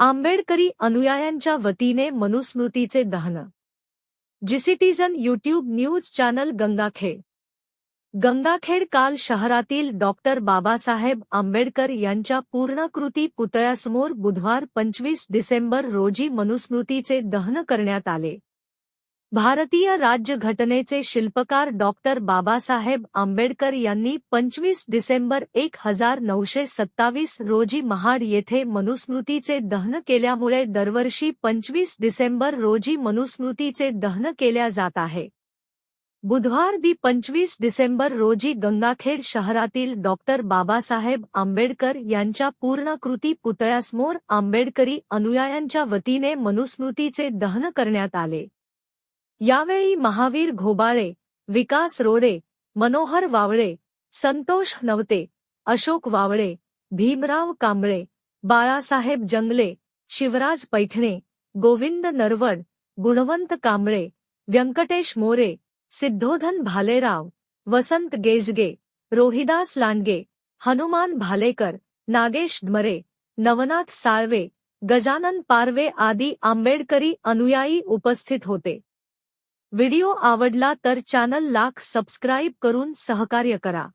आंबेडकरी अनुयायांच्या वतीने मनुस्मृतीचे दहन. G citizen YouTube news channel Gangakhed. Gangakhed काल शहरातील डॉक्टर बाबासाहेब आंबेडकर यांच्या पूर्णकृती पुतळ्यासमोर बुधवार पंचवीस डिसेंबर रोजी मनुस्मृतीचे दहन करण्यात आले. भारतीय राज्यघटनेचे शिल्पकार डॉक्टर बाबासाहेब आंबेडकर यांनी पंचवीस डिसेंबर एक हजार नऊशे सत्तावीस रोजी महाड येथे मनुस्मृतीचे दहन केल्यामुळे दरवर्षी पंचवीस डिसेंबर रोजी मनुस्मृतीचे दहन केल्या जात आहे. बुधवार दि पंचवीस डिसेंबर रोजी गंगाखेड शहरातील डॉक्टर बाबासाहेब आंबेडकर यांच्या पूर्णकृती पुतळ्यासमोर आंबेडकरी अनुयायांच्या वतीने मनुस्मृतीचे दहन करण्यात आले. यावेळी महावीर घोबाळे, विकास रोडे, मनोहर वावळे, संतोष नवते, अशोक वावळे, भीमराव कांबळे, बाळासाहेब जंगले, शिवराज पैठणे, गोविंद नरवड, गुणवंत कांबळे, व्यंकटेश मोरे, सिद्धोधन भालेराव, वसंत गेजगे, रोहिदास लांडगे, हनुमान भालेकर, नागेश डमरे नवनाथ साळवे, गजानन पारवे आदी आंबेडकरी अनुयायी उपस्थित होते. व्हिडिओ आवडला तर चॅनल लाख सबस्क्राईब करून सहकार्य करा.